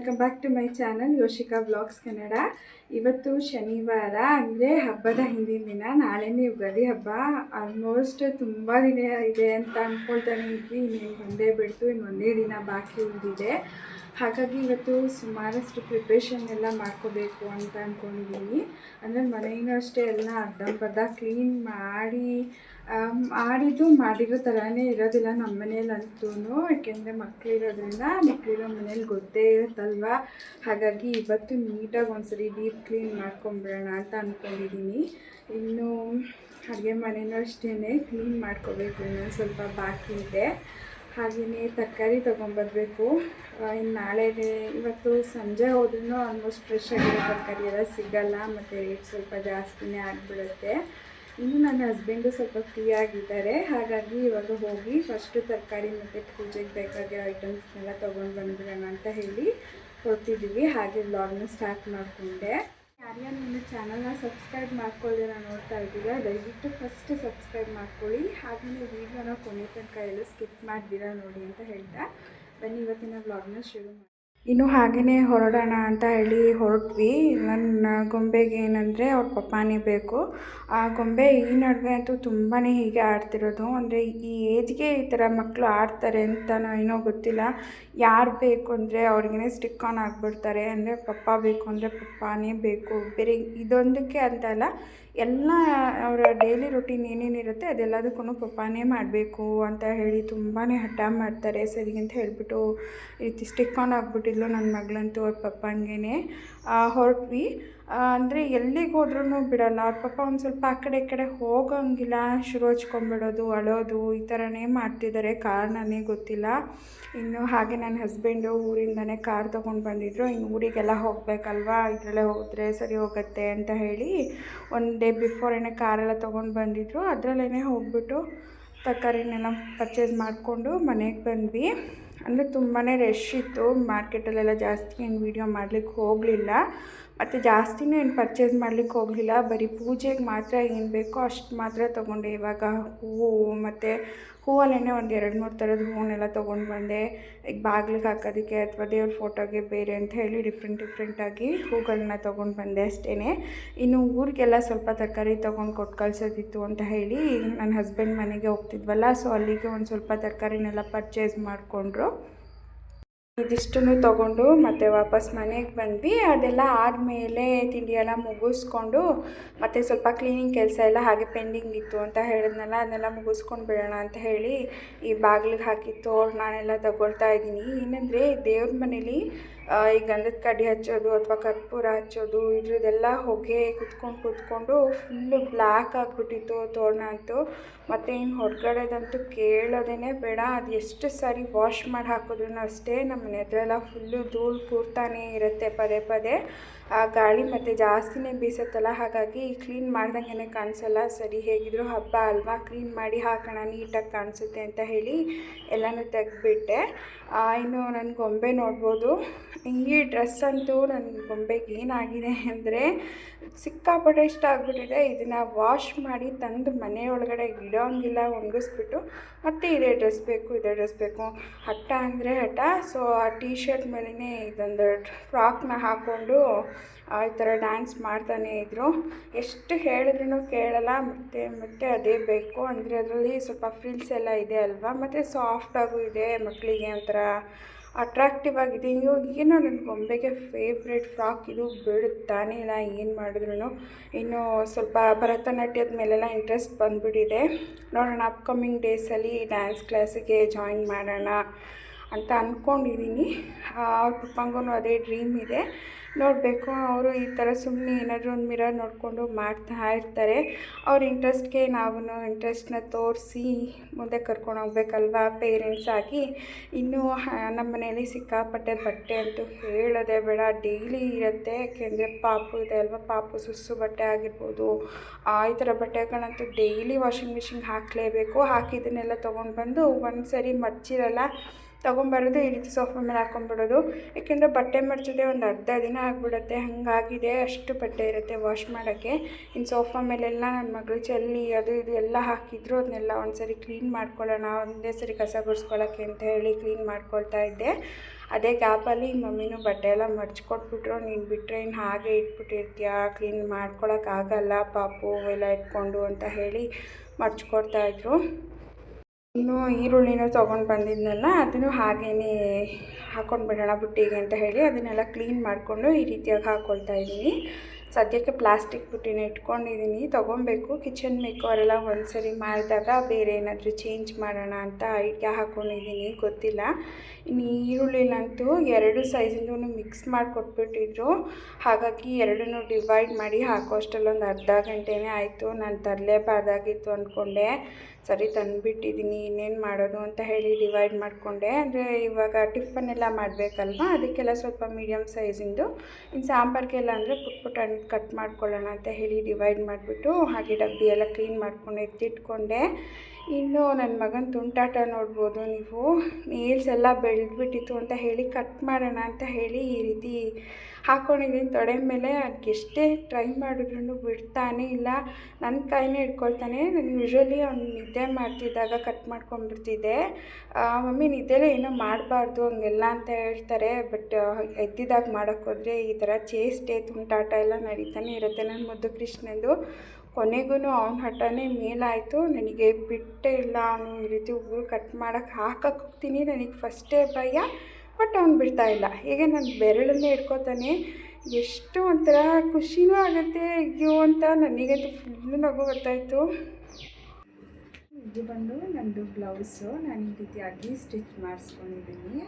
Welcome back to my channel Yoshika blogs Kannada ಇವತ್ತು ಶನಿವಾರ, ಅಂದರೆ ಹಬ್ಬದ ಹಿಂದಿನ ದಿನ, ನಾಳೆನೇ ಯುಗಾದಿ ಹಬ್ಬ. ಆಲ್ಮೋಸ್ಟ್ ತುಂಬ ದಿನ ಇದೆ ಅಂತ ಅಂದ್ಕೊಳ್ತಾನೆ ಇದ್ವಿ. ಇನ್ನೇನು ಒಂದೇ ಬಿಡ್ತು ಇನ್ನು ಒಂದೇ ದಿನ ಬಾಕಿ ಉಳಿದಿದೆ. ಹಾಗಾಗಿ ಇವತ್ತು ಸುಮಾರಷ್ಟು ಪ್ರಿಪ್ರೇಷನ್ ಎಲ್ಲ ಮಾಡ್ಕೋಬೇಕು ಅಂತ ಅಂದ್ಕೊಂಡಿದ್ದೀನಿ ಅಂದರೆ ಮನೆಯೂ ಅಷ್ಟೇ ಎಲ್ಲ ಅರ್ಧಂಬರ್ಧ ಕ್ಲೀನ್ ಮಾಡಿ ಮಾಡಿದ್ದು ಮಾಡಿರೋ ಥರನೇ ಇರೋದಿಲ್ಲ ನಮ್ಮ ಮನೇಲಂತೂ ಯಾಕೆಂದರೆ ಮಕ್ಕಳಿರೋದ್ರಿಂದ ಮಕ್ಕಳಿರೋ ಮನೇಲಿ ಗೊತ್ತೇ ಇರುತ್ತಲ್ವ? ಹಾಗಾಗಿ ಇವತ್ತು ನೀಟಾಗಿ ಒಂದ್ಸರಿ ಡೀಪ್ ಕ್ಲೀನ್ ಮಾಡ್ಕೊಂಬಿಡೋಣ ಅಂತ ಅಂದ್ಕೊಂಡಿದ್ದೀನಿ ಇನ್ನು ಅಡುಗೆ ಮನೇನೂ ಅಷ್ಟೇ ಕ್ಲೀನ್ ಮಾಡ್ಕೋಬೇಕು, ಇನ್ನೊಂದು ಸ್ವಲ್ಪ ಬಾಕಿ ಇದೆ. ಹಾಗೆಯೇ ತರಕಾರಿ ತೊಗೊಂಬರ್ಬೇಕು. ಇನ್ನು ನಾಳೆ ಇವತ್ತು ಸಂಜೆ ಹೋದ್ರೂ ಆಲ್ಮೋಸ್ಟ್ ಫ್ರೆಶ್ ಆಗಿರೋ ತರಕಾರಿ ಎಲ್ಲ ಸಿಗಲ್ಲ, ಮತ್ತು ರೇಟ್ ಸ್ವಲ್ಪ ಜಾಸ್ತಿನೇ ಆಗಿಬಿಡುತ್ತೆ. ಇನ್ನು ನನ್ನ ಹಸ್ಬೆಂಡು ಸ್ವಲ್ಪ ಫ್ರೀ ಆಗಿದ್ದಾರೆ. ಹಾಗಾಗಿ ಇವಾಗ ಹೋಗಿ ಫಸ್ಟು ತರಕಾರಿ ಮತ್ತು ಪೂಜೆಗೆ ಬೇಕಾಗಿರೋ ಐಟಮ್ಸ್ನೆಲ್ಲ ತೊಗೊಂಡು ಬಂದ್ಬಿಡೋಣ ಅಂತ ಹೇಳಿ ಹೋಗ್ತಿದ್ದೀವಿ ಹಾಗೆ ವ್ಲಾಗ್ನ ಸ್ಟಾರ್ಟ್ ಮಾಡಿಕೊಂಡೆ. ಯಾರ್ಯಾರು ನಿಮ್ಮ ಚಾನಲ್ನ ಸಬ್ಸ್ಕ್ರೈಬ್ ಮಾಡ್ಕೊಳ್ಳಿರ ನೋಡ್ತಾ ಇದ್ದೀರಾ, ದಯವಿಟ್ಟು ಫಸ್ಟ್ ಸಬ್ಸ್ಕ್ರೈಬ್ ಮಾಡ್ಕೊಳ್ಳಿ. ಹಾಗೆಯೇ ವೀಡಿಯೋನ ಕೊನೆ ತನಕ ಎಲ್ಲೂ ಸ್ಕಿಪ್ ಮಾಡ್ದಿರಾ ನೋಡಿ ಅಂತ ಹೇಳ್ತಾ ಬನ್ನಿ. ಇವತ್ತಿನ ವ್ಲಾಗ್ನ ಶುರು ಮಾಡಿ ಇನ್ನು ಹಾಗೆಯೇ ಹೊರಡೋಣ ಅಂತ ಹೇಳಿ ಹೊರಟ್ವಿ. ನನ್ನ ಗೊಂಬೆಗೆ ಏನಂದರೆ ಅವ್ರ ಪಪ್ಪಾನೇ ಬೇಕು. ಆ ಗೊಂಬೆ ಈ ನಡುವೆ ಅಂತೂ ತುಂಬಾ ಹೀಗೆ ಆಡ್ತಿರೋದು. ಅಂದರೆ ಈ ಏಜ್ಗೆ ಈ ಥರ ಮಕ್ಕಳು ಆಡ್ತಾರೆ ಅಂತನೋ ಏನೋ ಗೊತ್ತಿಲ್ಲ. ಯಾರು ಬೇಕು ಅಂದರೆ ಅವ್ರಿಗೇ ಸ್ಟಿಕ್ ಆನ್ ಆಗಿಬಿಡ್ತಾರೆ. ಅಂದರೆ ಪಪ್ಪ ಬೇಕು ಅಂದರೆ ಪಪ್ಪಾನೇ ಬೇಕು. ಬೇರೆ ಇದೊಂದಕ್ಕೆ ಅಂತ ಅಲ್ಲ, ಎಲ್ಲ ಅವರ ಡೈಲಿ ರೊಟೀನ್ ಏನೇನಿರುತ್ತೆ ಅದೆಲ್ಲದಕ್ಕೂ ಪಪ್ಪಾನೇ ಮಾಡಬೇಕು ಅಂತ ಹೇಳಿ ತುಂಬಾ ಹಠ ಮಾಡ್ತಾರೆ. ಸರಿ ಅಂತ ಹೇಳಿಬಿಟ್ಟು ಈ ರೀತಿ ಸ್ಟಿಕ್ ಆನ್ ಆಗಿಬಿಟ್ಟಿದ್ಲು ನನ್ನ ಮಗಳಂತೂ ಅವ್ರ ಪಪ್ಪಂಗೆ ಹೊರಟ್ವಿ. ಅಂದರೆ ಎಲ್ಲಿಗೆ ಹೋದ್ರೂ ಬಿಡೋಲ್ಲ. ಅವ್ರ ಪಪ್ಪ ಒಂದು ಸ್ವಲ್ಪ ಆ ಕಡೆ ಈ ಕಡೆ ಹೋಗೋಂಗಿಲ್ಲ. ಶುರು ಹಚ್ಕೊಂಬಿಡೋದು ಅಳೋದು ಈ ಥರನೇ ಮಾಡ್ತಿದ್ದಾರೆ ಕಾರಣನೇ ಗೊತ್ತಿಲ್ಲ. ಇನ್ನು ಹಾಗೆ ನನ್ನ ಹಸ್ಬೆಂಡು ಊರಿಂದನೇ ಕಾರ್ ತೊಗೊಂಡು ಬಂದಿದ್ರು. ಇನ್ನು ಊರಿಗೆಲ್ಲ ಹೋಗಬೇಕಲ್ವಾ? ಇದರಲ್ಲೇ ಹೋದರೆ ಸರಿ ಹೋಗುತ್ತೆ ಅಂತ ಹೇಳಿ ಒಂದು ಡೇ ಬಿಫೋರೇನೆ ಕಾರೆಲ್ಲ ತೊಗೊಂಡು ಬಂದಿದ್ರು. ಅದರಲ್ಲೇ ಹೋಗ್ಬಿಟ್ಟು ತರಕಾರಿನೆಲ್ಲ ಪರ್ಚೇಸ್ ಮಾಡಿಕೊಂಡು ಮನೆಗೆ ಬಂದ್ವಿ. ಅಂದರೆ ತುಂಬಾ ರಶ್ ಇತ್ತು. ಮಾರ್ಕೆಟಲ್ಲೆಲ್ಲ ಜಾಸ್ತಿ ಏನು ವೀಡಿಯೋ ಮಾಡ್ಲಿಕ್ಕೆ ಹೋಗಲಿಲ್ಲ. ಮತ್ತು ಜಾಸ್ತಿನೂ ಏನು ಪರ್ಚೇಸ್ ಮಾಡ್ಲಿಕ್ಕೆ ಹೋಗಲಿಲ್ಲ. ಬರೀ ಪೂಜೆಗೆ ಮಾತ್ರ ಏನು ಬೇಕೋ ಅಷ್ಟು ಮಾತ್ರ ತೊಗೊಂಡೆ. ಇವಾಗ ಹೂವು, ಮತ್ತು ಹೂವಲ್ಲೇ ಒಂದು ಎರಡು ಮೂರು ಥರದ ಹೂವನ್ನೆಲ್ಲ ತೊಗೊಂಡು ಬಂದೆ. ಈಗ ಬಾಗಿಲಿಗೆ ಹಾಕೋದಕ್ಕೆ ಅಥವಾ ದೇವ್ರ ಫೋಟೋಗೆ ಬೇರೆ ಅಂತ ಹೇಳಿ ಡಿಫ್ರೆಂಟ್ ಡಿಫ್ರೆಂಟಾಗಿ ಹೂಗಳನ್ನ ತೊಗೊಂಡು ಬಂದೆ ಅಷ್ಟೇ ಇನ್ನು ಊರಿಗೆಲ್ಲ ಸ್ವಲ್ಪ ತರಕಾರಿ ತೊಗೊಂಡು ಕೊಟ್ಟು ಕಳ್ಸೋದಿತ್ತು ಅಂತ ಹೇಳಿ ನನ್ನ ಹಸ್ಬೆಂಡ್ ಮನೆಗೆ ಹೋಗ್ತಿದ್ವಲ್ಲ ಸೊ ಅಲ್ಲಿಗೆ ಒಂದು ಸ್ವಲ್ಪ ತರಕಾರಿನೆಲ್ಲ ಪರ್ಚೇಸ್ ಮಾಡಿಕೊಂಡ್ರು. ಇದಿಷ್ಟನ್ನು ತಗೊಂಡು ಮತ್ತೆ ವಾಪಸ್ ಮನೆಗೆ ಬಂದ್ವಿ. ಅದೆಲ್ಲ ಆದಮೇಲೆ ತಿಂಡಿ ಎಲ್ಲ ಮುಗಿಸ್ಕೊಂಡು ಮತ್ತು ಸ್ವಲ್ಪ ಕ್ಲೀನಿಂಗ್ ಕೆಲಸ ಎಲ್ಲ ಹಾಗೆ ಪೆಂಡಿಂಗ್ ಇತ್ತು ಅಂತ ಹೇಳಿದ್ನಲ್ಲ, ಅದನ್ನೆಲ್ಲ ಮುಗಿಸ್ಕೊಂಡು ಬಿಡೋಣ ಅಂತ ಹೇಳಿ ಈ ಬಾಗಿಲಿಗೆ ಹಾಕಿ ನಾನೆಲ್ಲ ತಗೊಳ್ತಾ ಇದ್ದೀನಿ. ಏನಂದರೆ ದೇವ್ರ ಮನೇಲಿ ಈ ಗಂಧದ ಕಡ್ಡಿ ಹಚ್ಚೋದು ಅಥವಾ ಕರ್ಪೂರ ಹಚ್ಚೋದು, ಇದ್ರದ್ದೆಲ್ಲ ಹೊಗೆ ಕುತ್ಕೊಂಡು ಕುತ್ಕೊಂಡು ಫುಲ್ಲು ಬ್ಲ್ಯಾಕ್ ಆಗಿಬಿಟ್ಟಿತ್ತು ತೋರಣ ಅಂತೂ. ಮತ್ತು ಇನ್ನು ಹೊರಗಡೆದಂತೂ ಕೇಳೋದೇ ಬೇಡ. ಅದು ಎಷ್ಟು ಸಾರಿ ವಾಶ್ ಮಾಡಿ ಹಾಕಿದ್ರೂ ಅಷ್ಟೇ ನಮ್ಮ ಮನೆ ಫುಲ್ಲು ಧೂಳು ಕೂರ್ತಾನೆ ಇರುತ್ತೆ ಪದೇ ಪದೇ. ಆ ಗಾಳಿ ಮತ್ತು ಜಾಸ್ತಿನೇ ಬೀಸುತ್ತಲ್ಲ, ಹಾಗಾಗಿ ಕ್ಲೀನ್ ಮಾಡ್ದಂಗೆ ಕಾಣಿಸಲ್ಲ. ಸರಿ, ಹೇಗಿದ್ರು ಹಬ್ಬ ಅಲ್ವಾ? ಕ್ಲೀನ್ ಮಾಡಿ ಹಾಕೋಣ, ನೀಟಾಗಿ ಕಾಣಿಸುತ್ತೆ ಅಂತ ಹೇಳಿ ಎಲ್ಲನೂ ತೆಗೆದ್ಬಿಟ್ಟೆ. ಇನ್ನು ನನ್ನ ಗೊಂಬೆ ನೋಡ್ಬೋದು. ಈ ಡ್ರೆಸ್ ಅಂತೂ ನನ್ನ ಗೊಂಬೆಗೆ ಏನಾಗಿದೆ ಅಂದರೆ ಸಿಕ್ಕಾಪಟ್ಟೆ ಇಷ್ಟ ಆಗಿಬಿಟ್ಟಿದೆ. ಇದನ್ನು ವಾಶ್ ಮಾಡಿ ತಂದು ಮನೆ ಒಳಗಡೆ ಇಡೋಂಗಿಲ್ಲ, ಒಣಗಿಸ್ಬಿಟ್ಟು ಮತ್ತು ಇದೇ ಡ್ರೆಸ್ ಬೇಕು, ಇದೇ ಡ್ರೆಸ್ ಬೇಕು. ಹಠ ಅಂದರೆ ಹಠ. ಸೊ ಆ ಟೀ ಶರ್ಟ್ ಮೇಲೇ ಇದೊಂದು ಫ್ರಾಕ್ನ ಹಾಕ್ಕೊಂಡು ಈ ಥರ ಡ್ಯಾನ್ಸ್ ಮಾಡ್ತಾನೇ ಇದ್ದರು ಎಷ್ಟು ಹೇಳಿದ್ರೂ ಕೇಳಲ್ಲ. ಮತ್ತು, ಮತ್ತೆ ಅದೇ ಬೇಕು ಅಂದರೆ ಅದರಲ್ಲಿ ಸ್ವಲ್ಪ ಫ್ರಿಲ್ಸ್ ಎಲ್ಲ ಇದೆ ಅಲ್ವಾ? ಮತ್ತು ಸಾಫ್ಟಾಗೂ ಇದೆ ಮಕ್ಕಳಿಗೆ ಒಂಥರ ಅಟ್ರಾಕ್ಟಿವ್ ಆಗಿದೆ. ಅಯ್ಯೋ, ಏನೋ ನನ್ನ ಗೊಂಬೆಗೆ ಫೇವ್ರೆಟ್ ಫ್ರಾಕ್ ಇದು ಬಿಡುತ್ತಾನೆ ಇಲ್ಲ, ಏನು ಮಾಡಿದ್ರು ಇನ್ನು ಸ್ವಲ್ಪ ಭರತನಾಟ್ಯದ ಮೇಲೆಲ್ಲ ಇಂಟ್ರೆಸ್ಟ್ ಬಂದುಬಿಟ್ಟಿದೆ. ನೋಡೋಣ ಅಪ್ಕಮಿಂಗ್ ಡೇಸಲ್ಲಿ ಡ್ಯಾನ್ಸ್ ಕ್ಲಾಸಿಗೆ ಜಾಯಿನ್ ಮಾಡೋಣ. ಅಂತ ಅಂದ್ಕೊಂಡಿದ್ದೀನಿ ಅವ್ರ ಪಪ್ಪಂಗೂ ಅದೇ ಡ್ರೀಮ್ ಇದೆ. ನೋಡಬೇಕು, ಅವರು ಈ ಥರ ಸುಮ್ಮನೆ ಏನಾದರೂ ಒಂದು ಮಿರರ್ ನೋಡಿಕೊಂಡು ಮಾಡ್ತಾ ಇರ್ತಾರೆ. ಅವ್ರ ಇಂಟ್ರೆಸ್ಟ್ಗೆ ನಾವು ಇಂಟ್ರೆಸ್ಟ್ನ ತೋರಿಸಿ ಮುಂದೆ ಕರ್ಕೊಂಡು ಹೋಗ್ಬೇಕಲ್ವಾ ಪೇರೆಂಟ್ಸ್ ಆಗಿ. ಇನ್ನೂ ನಮ್ಮ ಮನೆಯಲ್ಲಿ ಸಿಕ್ಕಾಪಟ್ಟೆ ಬಟ್ಟೆ ಅಂತೂ ಹೇಳೋದೇ ಬೇಡ. ಡೈಲಿ ಇರುತ್ತೆ. ಯಾಕೆಂದರೆ ಪಾಪು ಇದೆ ಅಲ್ವಾ? ಪಾಪು ಸುಸ್ಸು ಬಟ್ಟೆ ಆಗಿರ್ಬೋದು. ಈ ಥರ ಬಟ್ಟೆಗಳಂತೂ ಡೈಲಿ ವಾಷಿಂಗ್ ಮಿಷಿನ್ಗೆ ಹಾಕಲೇಬೇಕು. ಹಾಕಿದ್ದನ್ನೆಲ್ಲ ತೊಗೊಂಡು ಬಂದು ಒಂದು ಸರಿ ಮಡ್ಚಿರಲ್ಲ. ತೊಗೊಂಬರೋದು ಈ ರೀತಿ ಸೋಫಾ ಮೇಲೆ ಹಾಕೊಂಡ್ಬಿಡೋದು. ಏಕೆಂದರೆ ಬಟ್ಟೆ ಮಡ್ಚೋದೇ ಒಂದು ಅರ್ಧ ದಿನ ಆಗಿಬಿಡುತ್ತೆ. ಹಾಗಾಗಿದೆ. ಅಷ್ಟು ಬಟ್ಟೆ ಇರುತ್ತೆ ವಾಶ್ ಮಾಡೋಕ್ಕೆ ಇನ್ನು ಸೋಫಾ ಮೇಲೆಲ್ಲ ನನ್ನ ಮಗಳು ಚೆಲ್ಲಿ, ಅದು ಇದು ಎಲ್ಲ ಹಾಕಿದ್ರು ಅದನ್ನೆಲ್ಲ ಒಂದ್ಸರಿ ಕ್ಲೀನ್ ಮಾಡ್ಕೊಳ್ಳೋಣ, ಒಂದೇ ಸರಿ ಕಸ ಗುಡಿಸ್ಕೊಳ್ಳೋಕ್ಕೆ ಅಂತ ಹೇಳಿ ಕ್ಲೀನ್ ಮಾಡ್ಕೊಳ್ತಾ ಇದ್ದೆ. ಅದೇ ಗ್ಯಾಪಲ್ಲಿ ಮಮ್ಮಿನೂ ಬಟ್ಟೆ ಎಲ್ಲ ಮಡ್ಚ್ಕೊಟ್ಬಿಟ್ರು. ನೀನು ಬಿಟ್ಟರೆ ಇನ್ನು ಹಾಗೆ ಇಟ್ಬಿಟ್ಟಿರ್ತೀಯಾ? ಕ್ಲೀನ್ ಮಾಡ್ಕೊಳಕ್ಕಾಗಲ್ಲ ಪಾಪು ಎಲ್ಲ ಇಟ್ಕೊಂಡು ಅಂತ ಹೇಳಿ ಮಡ್ಚ್ಕೊಡ್ತಾಯಿದ್ರು ಇನ್ನು ಈರುಳ್ಳಿನ ತೊಗೊಂಡು ಬಂದಿದ್ನಲ್ಲ, ಅದನ್ನು ಹಾಗೇ ಹಾಕ್ಕೊಂಡು ಬಿಡೋಣ ಬುಟ್ಟಿಗೆ ಅಂತ ಹೇಳಿ ಅದನ್ನೆಲ್ಲ ಕ್ಲೀನ್ ಮಾಡಿಕೊಂಡು ಈ ರೀತಿಯಾಗಿ ಹಾಕ್ಕೊಳ್ತಾ ಇದ್ದೀನಿ. ಸದ್ಯಕ್ಕೆ ಪ್ಲಾಸ್ಟಿಕ್ ಬುಟ್ಟಿನ ಇಟ್ಕೊಂಡಿದ್ದೀನಿ ತೊಗೊಬೇಕು ಕಿಚನ್ ಮೇಕವರೆಲ್ಲ ಅವರೆಲ್ಲ ಒಂದ್ಸರಿ ಮಾಡಿದಾಗ ಬೇರೆ ಏನಾದರೂ ಚೇಂಜ್ ಮಾಡೋಣ ಅಂತ ಐಡಿಯಾ ಹಾಕ್ಕೊಂಡಿದ್ದೀನಿ ಗೊತ್ತಿಲ್ಲ. ಇನ್ನು ಈರುಳ್ಳಿನಂತೂ ಎರಡು ಸೈಜಿಂದೂ ಮಿಕ್ಸ್ ಮಾಡಿ ಕೊಟ್ಬಿಟ್ಟಿದ್ರು ಹಾಗಾಗಿ ಎರಡೂ ಡಿವೈಡ್ ಮಾಡಿ ಹಾಕೋ ಅರ್ಧ ಗಂಟೆನೇ ಆಯಿತು. ನಾನು ತರಲೇಬಾರ್ದಾಗಿತ್ತು ಅಂದ್ಕೊಂಡೆ ಸರಿ ತಂದುಬಿಟ್ಟಿದ್ದೀನಿ ಇನ್ನೇನು ಮಾಡೋದು ಅಂತ ಹೇಳಿ ಡಿವೈಡ್ ಮಾಡಿಕೊಂಡೆ. ಅಂದರೆ ಇವಾಗ ಟಿಫನ್ ಎಲ್ಲ ಮಾಡಬೇಕಲ್ವ? ಅದಕ್ಕೆಲ್ಲ ಸ್ವಲ್ಪ ಮೀಡಿಯಮ್ ಸೈಜಿಂದು. ಇನ್ನು ಸಾಂಬಾರಿಗೆಲ್ಲ ಅಂದರೆ ಪುಟ್ ಪುಟ್ ಕಟ್ ಮಾಡ್ಕೊಳ್ಳೋಣ ಅಂತ ಹೇಳಿ ಡಿವೈಡ್ ಮಾಡಿಬಿಟ್ಟು ಹಾಗೆ ಡಬ್ಬಿ ಎಲ್ಲ ಕ್ಲೀನ್ ಮಾಡ್ಕೊಂಡು ಎತ್ತಿಟ್ಕೊಂಡೆ. ಇನ್ನು ನನ್ನ ಮಗನ ತುಂಟಾಟ ನೋಡ್ಬೋದು ನೀವು. ನೇಲ್ಸ್ ಎಲ್ಲ ಬೆಳೆದ್ಬಿಟ್ಟಿತ್ತು ಅಂತ ಹೇಳಿ ಕಟ್ ಮಾಡೋಣ ಅಂತ ಹೇಳಿ ಈ ರೀತಿ ಹಾಕ್ಕೊಂಡಿದ್ದೀನಿ ತೊಡೆ ಮೇಲೆ ಅದಕ್ಕೆ ಎಷ್ಟೇ ಟ್ರೈ ಮಾಡಿದ್ರು ಬಿಡ್ತಾನೆ ಇಲ್ಲ. ನನ್ನ ಕೈನೇ ಇಟ್ಕೊಳ್ತಾನೆ ನಾನು ಯೂಶ್ವಲಿ ಅವ್ನು ನಿದ್ದೆ ಮಾಡ್ತಿದ್ದಾಗ ಕಟ್ ಮಾಡ್ಕೊಂಡ್ಬಿಡ್ತಿದ್ದೆ. ಮಮ್ಮಿ, ನಿದ್ದೆಲೇ ಏನೋ ಮಾಡಬಾರ್ದು, ಹಂಗೆಲ್ಲ ಅಂತ ಹೇಳ್ತಾರೆ. ಬಟ್ ಎದ್ದಿದಾಗ ಮಾಡೋಕ್ಕೋದ್ರೆ ಈ ಥರ ಚೇಷ್ಟೆ ತುಂಟಾಟ ಎಲ್ಲ ನಡೀತಾನೆ ಇರುತ್ತೆ ನನ್ನ ಮುದ್ದು ಕೃಷ್ಣಂದು. ಕೊನೆಗೂ ಅವ್ನ ಹಠನೇ ಮೇಲಾಯಿತು. ನನಗೆ ಬಿಟ್ಟೇ ಇಲ್ಲ, ಅವನು ಈ ರೀತಿ ಉಗುರು ಕಟ್ ಮಾಡೋಕ್ಕೆ ಹಾಕಕ್ಕೆ ಹೋಗ್ತೀನಿ, ನನಗೆ ಫಸ್ಟೇ ಭಯ ಬಟ್ ಅವ್ನು ಬಿಡ್ತಾ ಇಲ್ಲ. ಹೀಗೆ ನಾನು ಬೆರಳನ್ನೇ ಇಟ್ಕೋತಾನೆ ಎಷ್ಟು ಒಂಥರ ಖುಷಿನೂ ಆಗುತ್ತೆ, ಅಯ್ಯೋ ಅಂತ ನನಗಂತೂ ಫುಲ್ಲು ನಗು ಬರ್ತಾಯಿತ್ತು ಇದು ಬಂದು ನನ್ನದು ಬ್ಲೌಸು ನಾನು ಈ ರೀತಿಯಾಗಿ ಸ್ಟಿಚ್ ಮಾಡಿಸ್ಕೊಂಡಿದ್ದೀನಿ.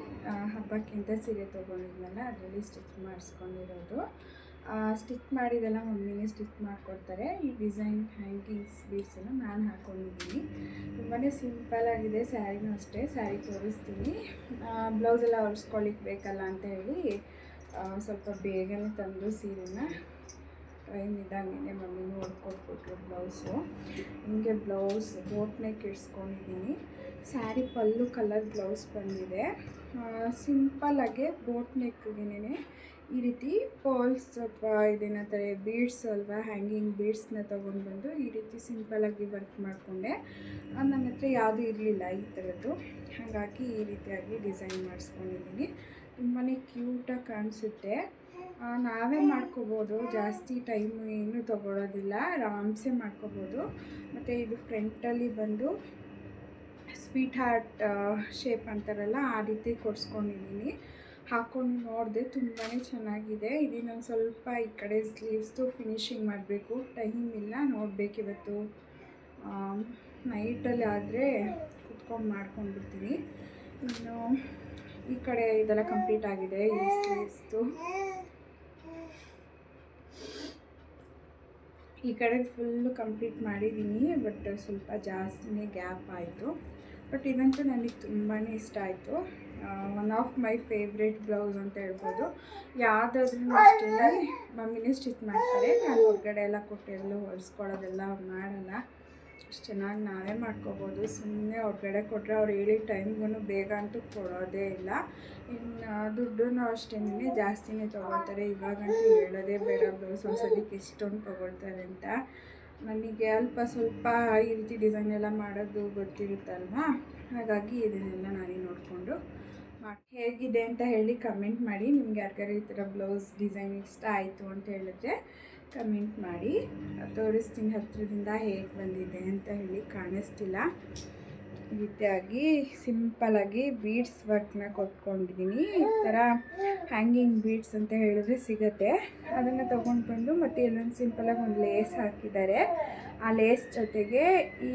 ಹಬ್ಬಕ್ಕಿಂತ ಸೀರೆ ತೊಗೊಂಡಿದ್ನಲ್ಲ, ಅದರಲ್ಲಿ ಸ್ಟಿಚ್ ಮಾಡಿಸ್ಕೊಂಡಿರೋದು. ಸ್ಟಿಚ್ ಮಾಡಿದೆಲ್ಲ ಮಮ್ಮಿನೇ ಸ್ಟಿಚ್ ಮಾಡಿಕೊಡ್ತಾರೆ. ಈ ಡಿಸೈನ್ ಹ್ಯಾಂಗಿಂಗ್ಸ್ ಬೀಡ್ಸನ್ನು ನಾನು ಹಾಕ್ಕೊಂಡಿದ್ದೀನಿ ತುಂಬಾ ಸಿಂಪಲ್ಲಾಗಿದೆ ಸ್ಯಾರಿನೂ ಅಷ್ಟೇ, ಸ್ಯಾರಿ ತೋರಿಸ್ತೀನಿ. ಬ್ಲೌಸ್ ಎಲ್ಲ ಹೊಲಿಸ್ಕೊಳ್ಳಿಕ್ಕೆ ಬೇಕಲ್ಲ ಅಂತ ಹೇಳಿ ಸ್ವಲ್ಪ ಬೇಗನೆ ತಂದು ಸೀರೆನ ಇದ್ದಂಗೆ ಮಮ್ಮಿನೂ ಹೊಡ್ಕೊಟ್ಬಿಟ್ರು ಬ್ಲೌಸು. ಹಿಂಗೆ ಬ್ಲೌಸ್ ಬೋಟ್ ನೆಕ್ ಇಡ್ಸ್ಕೊಂಡಿದ್ದೀನಿ ಸ್ಯಾರಿ ಪಲ್ಲು ಕಲರ್ ಬ್ಲೌಸ್ ಬಂದಿದೆ. ಸಿಂಪಲ್ಲಾಗೆ ಬೋಟ್ ನೆಕ್ಗೇನೆ ಈ ರೀತಿ ಪಾಲ್ಸ್ ಅಥವಾ ಇದೇನಂತಾರೆ ಬೀಡ್ಸ್ ಅಲ್ವಾ, ಹ್ಯಾಂಗಿಂಗ್ ಬೀಡ್ಸ್ನ ತೊಗೊಂಡು ಬಂದು ಈ ರೀತಿ ಸಿಂಪಲ್ಲಾಗಿ ವರ್ಕ್ ಮಾಡಿಕೊಂಡೆ. ನನ್ನ ಹತ್ರ ಯಾವುದೂ ಇರಲಿಲ್ಲ ಈ ಥರದ್ದು. ಹಾಗಾಗಿ ಈ ರೀತಿಯಾಗಿ ಡಿಸೈನ್ ಮಾಡಿಸ್ಕೊಂಡಿದ್ದೀನಿ. ತುಂಬಾ ಕ್ಯೂಟಾಗಿ ಕಾಣಿಸುತ್ತೆ. ನಾವೇ ಮಾಡ್ಕೋಬೋದು. ಜಾಸ್ತಿ ಟೈಮ್ ಏನು ತೊಗೊಳೋದಿಲ್ಲ. ಆರಾಮ್ಸೆ ಮಾಡ್ಕೋಬೋದು. ಮತ್ತು ಇದು ಫ್ರಂಟಲ್ಲಿ ಬಂದು ಸ್ವೀಟ್ ಹಾರ್ಟ್ ಶೇಪ್ ಅಂತಾರಲ್ಲ, ಆ ರೀತಿ ಕೊಡಿಸ್ಕೊಂಡಿದ್ದೀನಿ. ಹಾಕ್ಕೊಂಡು ನೋಡಿದೆ ತುಂಬಾ ಚೆನ್ನಾಗಿದೆ. ಇದನ್ನೊಂದು ಸ್ವಲ್ಪ ಈ ಕಡೆ ಸ್ಲೀವ್ಸ್ದು ಫಿನಿಶಿಂಗ್ ಮಾಡಬೇಕು. ಟೈಮ್ ಇಲ್ಲ, ನೋಡಬೇಕು ಇವತ್ತು. ನೈಟಲ್ಲಿ ಆದರೆ ಕುತ್ಕೊಂಡು ಮಾಡ್ಕೊಂಡ್ಬಿಡ್ತೀನಿ. ಇನ್ನು ಈ ಕಡೆ ಇದೆಲ್ಲ ಕಂಪ್ಲೀಟ್ ಆಗಿದೆ, ಈ ಸ್ಲೀವ್ಸ್ದು ಈ ಕಡೆ ಫುಲ್ಲು ಕಂಪ್ಲೀಟ್ ಮಾಡಿದ್ದೀನಿ ಬಟ್ ಸ್ವಲ್ಪ ಜಾಸ್ತಿನೇ ಗ್ಯಾಪ್ ಆಯಿತು. ಬಟ್ ಇದಂತೂ ನನಗೆ ತುಂಬಾ ಇಷ್ಟ ಆಯಿತು. One of my favourite blouse ಅಂತ ಹೇಳ್ಬೋದು. ಯಾವುದಾದ್ರೂ ಅಷ್ಟೇ, ಮಮ್ಮಿನೇ ಸ್ಟಿಚ್ ಮಾಡ್ತಾರೆ. ನಾನು ಹೊರಗಡೆ ಎಲ್ಲ ಕೊಟ್ಟಿರಲು ಹೊಲಿಸ್ಕೊಳ್ಳೋದೆಲ್ಲ ಮಾಡಲ್ಲ. ಅಷ್ಟು ಚೆನ್ನಾಗಿ ನಾವೇ ಮಾಡ್ಕೋಬೋದು. ಸುಮ್ಮನೆ ಹೊರಗಡೆ ಕೊಟ್ಟರೆ ಅವ್ರು ಹೇಳಿ ಟೈಮ್ಗೂ ಬೇಗ ಅಂತೂ ಕೊಡೋದೇ ಇಲ್ಲ. ಇನ್ನು ದುಡ್ಡು ಅಷ್ಟೇನೆ ಜಾಸ್ತಿನೇ ತೊಗೊಳ್ತಾರೆ. ಇವಾಗಂತೂ ಹೇಳೋದೇ ಬೇಡ, ಬ್ಲೌಸ್ ಹೊಸದಕ್ಕೆ ಇಷ್ಟೊಂದು ತೊಗೊಳ್ತಾರೆ ಅಂತ. ನನಗೆ ಅಲ್ಪ ಸ್ವಲ್ಪ ಈ ರೀತಿ ಡಿಸೈನ್ ಎಲ್ಲ ಮಾಡೋದು ಗೊತ್ತಿರುತ್ತಲ್ವಾ? ಹಾಗಾಗಿ ಇದನ್ನೆಲ್ಲ ನಾನೇ ನೋಡಿಕೊಂಡು ಮಾಡಿ ಹೇಗಿದೆ ಅಂತ ಹೇಳಿ ಕಮೆಂಟ್ ಮಾಡಿ. ನಿಮ್ಗೆ ಯಾರಿಗಾರು ಈ ಥರ ಬ್ಲೌಸ್ ಡಿಸೈನ್ ಇಷ್ಟ ಆಯಿತು ಅಂತ ಹೇಳಿದ್ರೆ ಕಮೆಂಟ್ ಮಾಡಿ. ತೋರಿಸ್ತೀನಿ ಹತ್ತಿರದಿಂದ ಹೇಗೆ ಬಂದಿದೆ ಅಂತ ಹೇಳಿ ಕಾಣಿಸ್ತಿಲ್ಲ. ರೀತಿಯಾಗಿ ಸಿಂಪಲಾಗಿ ಬೀಡ್ಸ್ ವರ್ಕ್ನ ಕೊಟ್ಕೊಂಡಿದ್ದೀನಿ ಈ ಥರ ಹ್ಯಾಂಗಿಂಗ್ ಬೀಡ್ಸ್ ಅಂತ ಹೇಳಿದ್ರೆ ಸಿಗುತ್ತೆ. ಅದನ್ನು ತೊಗೊಂಡು ಬಂದು ಮತ್ತು ಇಲ್ಲೊಂದು ಸಿಂಪಲಾಗಿ ಒಂದು ಲೇಸ್ ಹಾಕಿದ್ದಾರೆ. ಆ ಲೇಸ್ ಜೊತೆಗೆ ಈ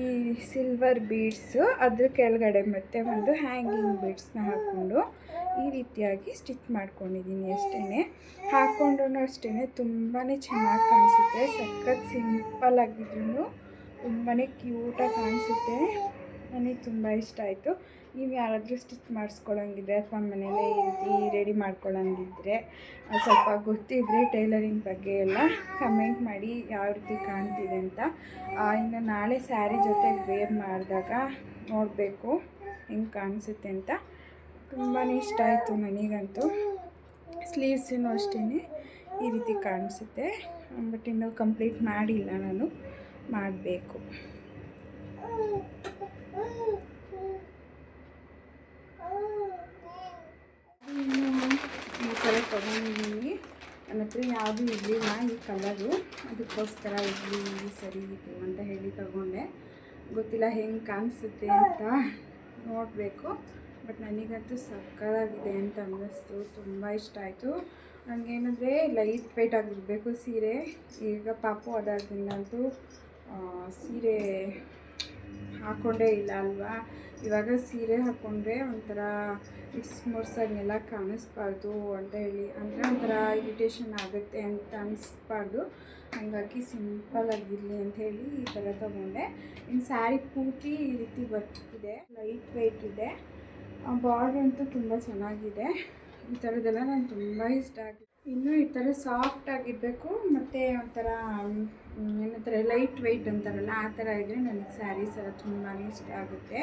ಸಿಲ್ವರ್ ಬೀಡ್ಸು ಅದ್ರ ಕೆಳಗಡೆ ಮತ್ತೆ ಒಂದು ಹ್ಯಾಂಗಿಂಗ್ ಬೀಡ್ಸ್ನ ಹಾಕ್ಕೊಂಡು ಈ ರೀತಿಯಾಗಿ ಸ್ಟಿಚ್ ಮಾಡ್ಕೊಂಡಿದ್ದೀನಿ ಅಷ್ಟೇ ಹಾಕ್ಕೊಂಡ್ರೂ ಅಷ್ಟೇ ತುಂಬಾ ಚೆನ್ನಾಗಿ ಕಾಣಿಸುತ್ತೆ. ಸಖತ್ ಸಿಂಪಲ್ ಆಗಿದ್ರು ತುಂಬಾ ಕ್ಯೂಟಾಗಿ ಕಾಣಿಸುತ್ತೆ. ನನಗೆ ತುಂಬ ಇಷ್ಟ ಆಯಿತು. ನೀವು ಯಾರಾದರೂ ಸ್ಟಿಚ್ ಮಾಡಿಸ್ಕೊಳ್ಳೋಂಗಿದ್ರೆ ಅಥವಾ ಮನೇಲೇ ಈ ರೆಡಿ ಮಾಡ್ಕೊಳ್ಳೋಂಗಿದ್ರೆ ಸ್ವಲ್ಪ ಗೊತ್ತಿದ್ದರೆ ಟೈಲರಿಂಗ್ ಬಗ್ಗೆ ಎಲ್ಲ ಕಮೆಂಟ್ ಮಾಡಿ ಯಾವ ರೀತಿ ಕಾಣ್ತಿದೆ ಅಂತ. ಇನ್ನು ನಾಳೆ ಸ್ಯಾರಿ ಜೊತೆಗೆ ವೇರ್ ಮಾಡಿದಾಗ ನೋಡಬೇಕು ಹೆಂಗೆ ಕಾಣಿಸುತ್ತೆ ಅಂತ. ತುಂಬಾ ಇಷ್ಟ ಆಯಿತು ನನಗಂತೂ. ಸ್ಲೀವ್ಸೂ ಅಷ್ಟೇ ಈ ರೀತಿ ಕಾಣಿಸುತ್ತೆ. ಬಟ್ ಇನ್ನೂ ಕಂಪ್ಲೀಟ್ ಮಾಡಿಲ್ಲ ನಾನು. ಮಾಡಬೇಕು. ಈ ಥರ ತೊಗೊಂಡಿದ್ದೀನಿ. ನನ್ನ ಹತ್ರ ಯಾವುದೂ ಇರಲಿಲ್ಲ ಈ ಕಲರು ಅದಕ್ಕೋಸ್ಕರ ಇರಲಿ ಸರಿ ಇದೆ ಅಂತ ಹೇಳಿ ತಗೊಂಡೆ. ಗೊತ್ತಿಲ್ಲ ಹೆಂಗೆ ಕಾಣಿಸುತ್ತೆ ಅಂತ ನೋಡಬೇಕು. ಬಟ್ ನನಗಂತೂ ಸಕ್ಕತ್ತಾಗಿದೆ ಅಂತ ಅನ್ನಿಸ್ತು. ತುಂಬ ಇಷ್ಟ ಆಯಿತು. ನನಗೇನಂದರೆ ಲೈಟ್ ವೆಯ್ಟ್ ಆಗಿರಬೇಕು ಸೀರೆ. ಈಗ ಪಾಪು ಅದಾದ್ರಿಂದಂತೂ ಆ, ಸೀರೆ ಹಾಕ್ಕೊಂಡೇ ಇಲ್ಲ ಅಲ್ವಾ? ಇವಾಗ ಸೀರೆ ಹಾಕ್ಕೊಂಡ್ರೆ ಒಂಥರ ಇಸ್ಮೋರ್ಸಾಗೆಲ್ಲ ಕಾಣಿಸ್ಬಾರ್ದು ಅಂತ ಹೇಳಿ. ಅಂದರೆ ಒಂಥರ ಇರಿಟೇಷನ್ ಆಗುತ್ತೆ ಅಂತ ಅನಿಸ್ಬಾರ್ದು. ಹಾಗಾಗಿ ಸಿಂಪಲ್ ಆಗಿರಲಿ ಅಂತ ಹೇಳಿ ಈ ಥರ ತೊಗೊಂಡೆ. ಇನ್ನು ಸ್ಯಾರಿ ಪೂರ್ತಿ ಈ ರೀತಿ ಬರ್ತಿದೆ. ಲೈಟ್ ವೆಯ್ಟ್ ಇದೆ. ಬಾರ್ಡ್ರ್ ಅಂತೂ ತುಂಬ ಚೆನ್ನಾಗಿದೆ. ಈ ಥರದ್ದೆಲ್ಲ ನಾನು ತುಂಬ ಇಷ್ಟ ಆಗಿದೆ. ಇನ್ನೂ ಈ ಥರ ಸಾಫ್ಟ್ ಆಗಿರಬೇಕು, ಮತ್ತು ಒಂಥರ ಏನಂತಾರ ಲೈಟ್ ವೆಯ್ಟ್ ಅಂತಾರಲ್ಲ, ಆ ಥರ ಇದ್ದರೆ ನನಗೆ ಸ್ಯಾರೀಸ್ ಎಲ್ಲ ತುಂಬಾ ಇಷ್ಟ ಆಗುತ್ತೆ.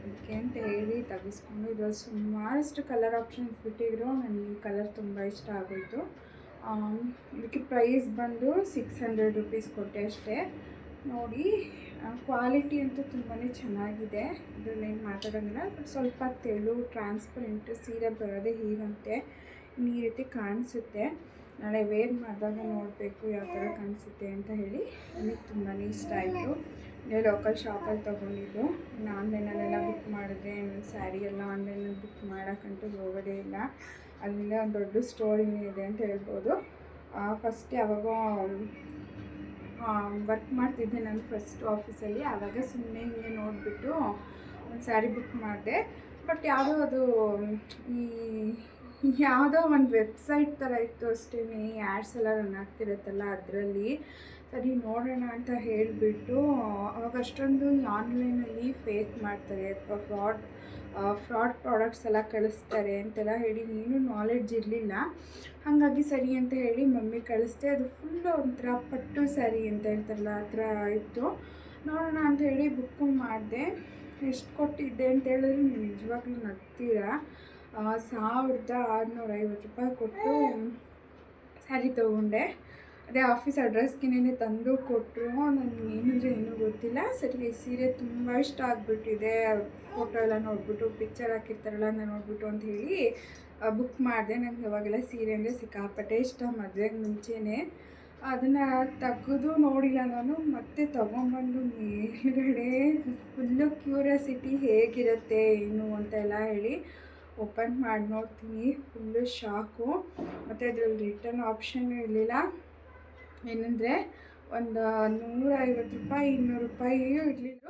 ಅದಕ್ಕೆ ಅಂತ ಹೇಳಿ ತೆಗೆಸ್ಕೊಂಡು, ಇದ್ರಲ್ಲಿ ಸುಮಾರಷ್ಟು ಕಲರ್ ಆಪ್ಷನ್ಸ್ ಬಿಟ್ಟಿದ್ರು ನನಗೆ ಕಲರ್ ತುಂಬ ಇಷ್ಟ ಆಗೋಯಿತು. ಇದಕ್ಕೆ ಪ್ರೈಸ್ ಬಂದು ಸಿಕ್ಸ್ ಹಂಡ್ರೆಡ್ ರುಪೀಸ್ ಕೊಟ್ಟೆ ಅಷ್ಟೇ. ನೋಡಿ ಕ್ವಾಲಿಟಿ ಅಂತೂ ತುಂಬಾ ಚೆನ್ನಾಗಿದೆ. ಇದನ್ನೇನು ಮಾತಾಡೋಂಗಿಲ್ಲ ಬಟ್ ಸ್ವಲ್ಪ ತೆಳು ಟ್ರಾನ್ಸ್ಪರೆಂಟ್ ಸೀರೆ ಬರೋದೇ ಹೀಗಂತೆ. ಈ ರೀತಿ ಕಾಣಿಸುತ್ತೆ. ನಾಳೆ ವೇರ್ ಮಾಡಿದಾಗ ನೋಡಬೇಕು ಯಾವ ಥರ ಕಾಣಿಸುತ್ತೆ ಅಂತ ಹೇಳಿ. ನನಗೆ ತುಂಬಾ ಇಷ್ಟ ಆಯಿತು. ಇಲ್ಲೇ ಲೋಕಲ್ ಶಾಪಲ್ಲಿ ತೊಗೊಂಡಿದ್ದು. ಇನ್ನು ಆನ್ಲೈನಲ್ಲೆಲ್ಲ ಬುಕ್ ಮಾಡಿದ್ರೆ ಸ್ಯಾರಿ ಎಲ್ಲ ಆನ್ಲೈನಲ್ಲಿ ಬುಕ್ ಮಾಡೋಕ್ಕಂತೂ ಹೋಗೋದೇ ಇಲ್ಲ. ಅಲ್ಲಿಂದ ಒಂದು ದೊಡ್ಡ ಸ್ಟೋರ್ ಇದೆ ಅಂತ ಹೇಳ್ಬೋದು. ಫಸ್ಟ್ ಯಾವಾಗೋ ವರ್ಕ್ ಮಾಡ್ತಿದ್ದೆ ನಾನು ಫಸ್ಟ್ ಆಫೀಸಲ್ಲಿ ಆವಾಗ ಸುಮ್ಮನೆ ಹಿಂಗೆ ನೋಡಿಬಿಟ್ಟು ಒಂದು ಸ್ಯಾರಿ ಬುಕ್ ಮಾಡಿದೆ. ಬಟ್ ಯಾವುದೋ ಅದು, ಈ ಯಾವುದೋ ಒಂದು ವೆಬ್ಸೈಟ್ ಥರ ಇತ್ತು ಅಷ್ಟೇ ಆ್ಯಡ್ಸ್ ಎಲ್ಲ ರನ್ ಆಗ್ತಿರತ್ತಲ್ಲ ಅದರಲ್ಲಿ. ಸರಿ ನೋಡೋಣ ಅಂತ ಹೇಳಿಬಿಟ್ಟು, ಅವಾಗ ಅಷ್ಟೊಂದು ಆನ್ಲೈನಲ್ಲಿ ಫೇಕ್ ಮಾಡ್ತಾರೆ, ಅಥವಾ ಫ್ರಾಡ್ ಫ್ರಾಡ್ ಪ್ರಾಡಕ್ಟ್ಸ್ ಎಲ್ಲ ಕಳಿಸ್ತಾರೆ ಅಂತೆಲ್ಲ ಹೇಳಿ ಏನೂ ನಾಲೆಡ್ಜ್ ಇರಲಿಲ್ಲ. ಹಾಗಾಗಿ ಸರಿ ಅಂತ ಹೇಳಿ ಮಮ್ಮಿ ಕಳಿಸ್ದೆ. ಅದು ಫುಲ್ಲು ಒಂಥರ ಪಟ್ಟು ಸರಿ ಅಂತ ಹೇಳ್ತಾರಲ್ಲ, ಆ ಥರ ಇತ್ತು. ನೋಡೋಣ ಅಂತ ಹೇಳಿ ಬುಕ್ಕು ಮಾಡಿದೆ. ಎಷ್ಟು ಕೊಟ್ಟಿದ್ದೆ ಅಂತ ಹೇಳಿದ್ರೆ ನೀವು ನಿಜವಾಗ್ಲೂ ನಗ್ತೀರಾ ಸಾವಿರದ ಆರುನೂರ ಐವತ್ತು ರೂಪಾಯಿ ಕೊಟ್ಟು ಸ್ಯಾರಿ ತೊಗೊಂಡೆ. ಅದೇ ಆಫೀಸ್ ಅಡ್ರೆಸ್ಗೆನೇ ತಂದು ಕೊಟ್ಟರು ನನಗೆ ಏನಂದರೆ ಏನೂ ಗೊತ್ತಿಲ್ಲ. ಸರಿ ಸೀರೆ ತುಂಬ ಇಷ್ಟ ಆಗಿಬಿಟ್ಟಿದೆ. ಫೋಟೋ ಎಲ್ಲ ನೋಡಿಬಿಟ್ಟು, ಪಿಕ್ಚರ್ ಹಾಕಿರ್ತಾರಲ್ಲ ನಾನು ನೋಡಿಬಿಟ್ಟು ಅಂತ ಹೇಳಿ ಬುಕ್ ಮಾಡಿದೆ. ನನಗೆ ಅವಾಗೆಲ್ಲ ಸೀರೆ ಅಂದರೆ ಸಿಕ್ಕಾಪಟ್ಟೆ ಇಷ್ಟ. ಮದುವೆಗೆ ಮುಂಚೆನೇ. ಅದನ್ನು ತೆಗೆದು ನೋಡಿಲ್ಲ ನಾನು. ಮತ್ತೆ ತೊಗೊಂಬಂದು ಮೇಲ್ಗಡೆ ಫುಲ್ಲು ಕ್ಯೂರಿಯಾಸಿಟಿ ಹೇಗಿರುತ್ತೆ, ಏನು ಅಂತೆಲ್ಲ ಹೇಳಿ ಓಪನ್ ಮಾಡಿ ನೋಡ್ತೀನಿ. Full shock. ಮತ್ತು ಅದರಲ್ಲಿ ರಿಟರ್ನ್ ಆಪ್ಷನ್ನು ಇರಲಿಲ್ಲ. ಏನಂದರೆ ಒಂದು ನೂರ ಐವತ್ತು ರೂಪಾಯಿ, ಇನ್ನೂರು ರೂಪಾಯಿಯೂ ಇರಲಿಲ್ಲ.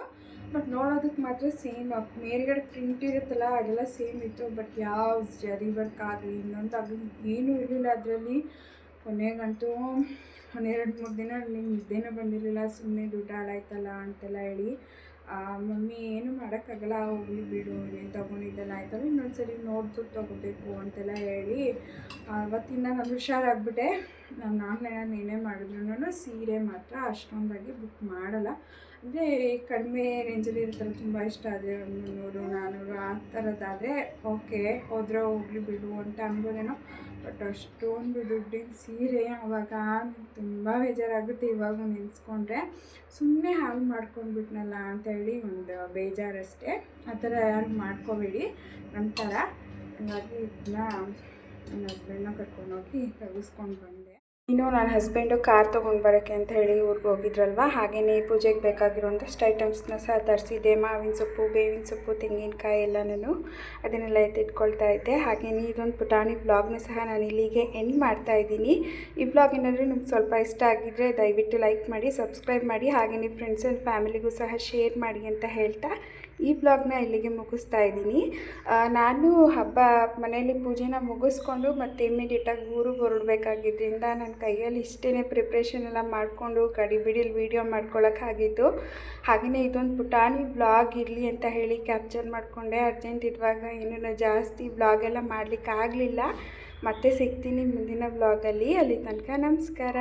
ಬಟ್ ನೋಡೋದಕ್ಕೆ ಮಾತ್ರ ಸೇಮ್ ಮೇಲ್ಗಡೆ ಪ್ರಿಂಟ್ ಇರುತ್ತಲ್ಲ, ಅದೆಲ್ಲ ಸೇಮ್ ಇತ್ತು. ಬಟ್ ಯಾವ ಜರಿ ವರ್ಕ್ ಆಗಲಿ, ಇನ್ನೊಂದು ಅದು ಏನೂ ಇರಲಿಲ್ಲ ಅದರಲ್ಲಿ. ಕೊನೆಗಂತೂ ಒಂದೆರಡು ಮೂರು ದಿನ ನಿದ್ದೆನೂ ಬಂದಿರಲಿಲ್ಲ. ಸುಮ್ಮನೆ ದುಡ್ಡು ಹಾಳಾಯ್ತಲ್ಲ ಅಂತೆಲ್ಲ ಹೇಳಿ. ಮಮ್ಮಿ ಏನು ಮಾಡೋಕ್ಕಾಗಲ್ಲ, ಹೋಗ್ಲಿ ಬಿಡು ಏನು ತೊಗೊಂಡಿದ್ದೆಲ್ಲ ಆಯ್ತಲ್ಲ ಇನ್ನೊಂದ್ಸರಿ ನೋಡ್ಬಿಟ್ಟು ತೊಗೋಬೇಕು ಅಂತೆಲ್ಲ ಹೇಳಿ ಅವತ್ತಿಂದ ನಾನು ಹುಷಾರಾಗ್ಬಿಟ್ಟೆ. ನಾನು ಆನ್ಲೈನಲ್ಲಿ ಏನೇ ಮಾಡಿದ್ರು ಸೀರೆ ಮಾತ್ರ ಅಷ್ಟೊಂದಾಗಿ ಬುಕ್ ಮಾಡಲ್ಲ. ಅಂದರೆ ಕಡಿಮೆ ರೇಂಜಲ್ಲಿ ಇರ್ತಾರೆ ತುಂಬ ಇಷ್ಟ ಆದರೆ ಮುನ್ನೂರು ನಾನ್ನೂರು ಆ ಥರದ್ದಾದರೆ ಓಕೆ ಹೋದ್ರೆ ಹೋಗಲಿ ಬಿಡು ಅಂತ ಅನ್ಬೋದೇನೋ. ಬಟ್ ಅಷ್ಟೊಂದು ದುಡ್ಡಿನ ಸೀರೆ ಅವಾಗ ತುಂಬ ಬೇಜಾರಾಗುತ್ತೆ. ಇವಾಗ ನೆನೆಸ್ಕೊಂಡ್ರೆ ಸುಮ್ಮನೆ ಹಾಳು ಮಾಡ್ಕೊಂಡ್ಬಿಟ್ನಲ್ಲ ಅಂತ ಹೇಳಿ ಒಂದು ಬೇಜಾರಷ್ಟೇ. ಆ ಥರ ಯಾರು ಮಾಡ್ಕೋಬೇಡಿ. ನಂತರ ಹಂಗಾಗಿ ಇದನ್ನ ನನ್ನ ಹಸ್ಬೆಂಡ್ನ ಕರ್ಕೊಂಡೋಗಿ ತೆಗೆಸ್ಕೊಂಡು ಬಂದೆ ಇನ್ನು ನನ್ನ ಹಸ್ಬೆಂಡು ಕಾರ್ ತೊಗೊಂಡು ಬರೋಕ್ಕೆ ಅಂತ ಹೇಳಿ ಊರಿಗೆ ಹೋಗಿದ್ರಲ್ವ? ಹಾಗೆಯೇ ಪೂಜೆಗೆ ಬೇಕಾಗಿರೋಂಥಷ್ಟು ಐಟಮ್ಸ್ನ ಸಹ ತರಿಸಿದ್ದೆ ಮಾವಿನ ಸೊಪ್ಪು, ಬೇವಿನ ಸೊಪ್ಪು, ತೆಂಗಿನಕಾಯಿ ಎಲ್ಲ ನಾನು ಅದನ್ನೆಲ್ಲ ಎತ್ತಿಟ್ಕೊಳ್ತಾ ಇದ್ದೆ. ಹಾಗೆಯೇ ಇದೊಂದು ಪುಟಾಣಿ ವ್ಲಾಗ್ನ ಸಹ ನಾನು ಇಲ್ಲಿಗೆ ಎಂಡ್ ಮಾಡ್ತಾ ಇದ್ದೀನಿ. ಈ ವ್ಲಾಗ್ ಏನಾದರೂ ನಿಮ್ಗೆ ಸ್ವಲ್ಪ ಇಷ್ಟ ಆಗಿದ್ದರೆ ದಯವಿಟ್ಟು ಲೈಕ್ ಮಾಡಿ ಸಬ್ಸ್ಕ್ರೈಬ್ ಮಾಡಿ ಹಾಗೆಯೇ ಫ್ರೆಂಡ್ಸ್ ಆ್ಯಂಡ್ ಫ್ಯಾಮಿಲಿಗೂ ಸಹ ಶೇರ್ ಮಾಡಿ ಅಂತ ಹೇಳ್ತಾ ಈ ಬ್ಲಾಗ್ನ ಇಲ್ಲಿಗೆ ಮುಗಿಸ್ತಾ ಇದ್ದೀನಿ. ನಾನು ಹಬ್ಬ ಮನೆಯಲ್ಲಿ ಪೂಜೆನ ಮುಗಿಸ್ಕೊಂಡು ಮತ್ತು ಇಮಿಡಿಯೇಟಾಗಿ ಊರಿಗೆ ಹೊರಡಬೇಕಾಗಿದ್ದರಿಂದ ನನ್ನ ಕೈಯಲ್ಲಿ ಇಷ್ಟೇ ಪ್ರಿಪ್ರೇಷನ್ ಎಲ್ಲ ಮಾಡಿಕೊಂಡು ಗಡಿಬಿಡಿಲಿ ವೀಡಿಯೋ ಮಾಡ್ಕೊಳ್ಳೋಕ್ಕಾಗಿತ್ತು ಹಾಗೆಯೇ ಇದೊಂದು ಪುಟಾಣಿ ಬ್ಲಾಗ್ ಇರಲಿ ಅಂತ ಹೇಳಿ ಕ್ಯಾಪ್ಚರ್ ಮಾಡಿಕೊಂಡೆ. ಅರ್ಜೆಂಟ್ ಇರುವಾಗ ಏನೂ ಜಾಸ್ತಿ ಬ್ಲಾಗ್ ಎಲ್ಲ ಮಾಡಲಿಕ್ಕಾಗಲಿಲ್ಲ. ಮತ್ತೆ ಸಿಗ್ತೀನಿ ಮುಂದಿನ ಬ್ಲಾಗಲ್ಲಿ ಅಲ್ಲಿ ತನಕ ನಮಸ್ಕಾರ.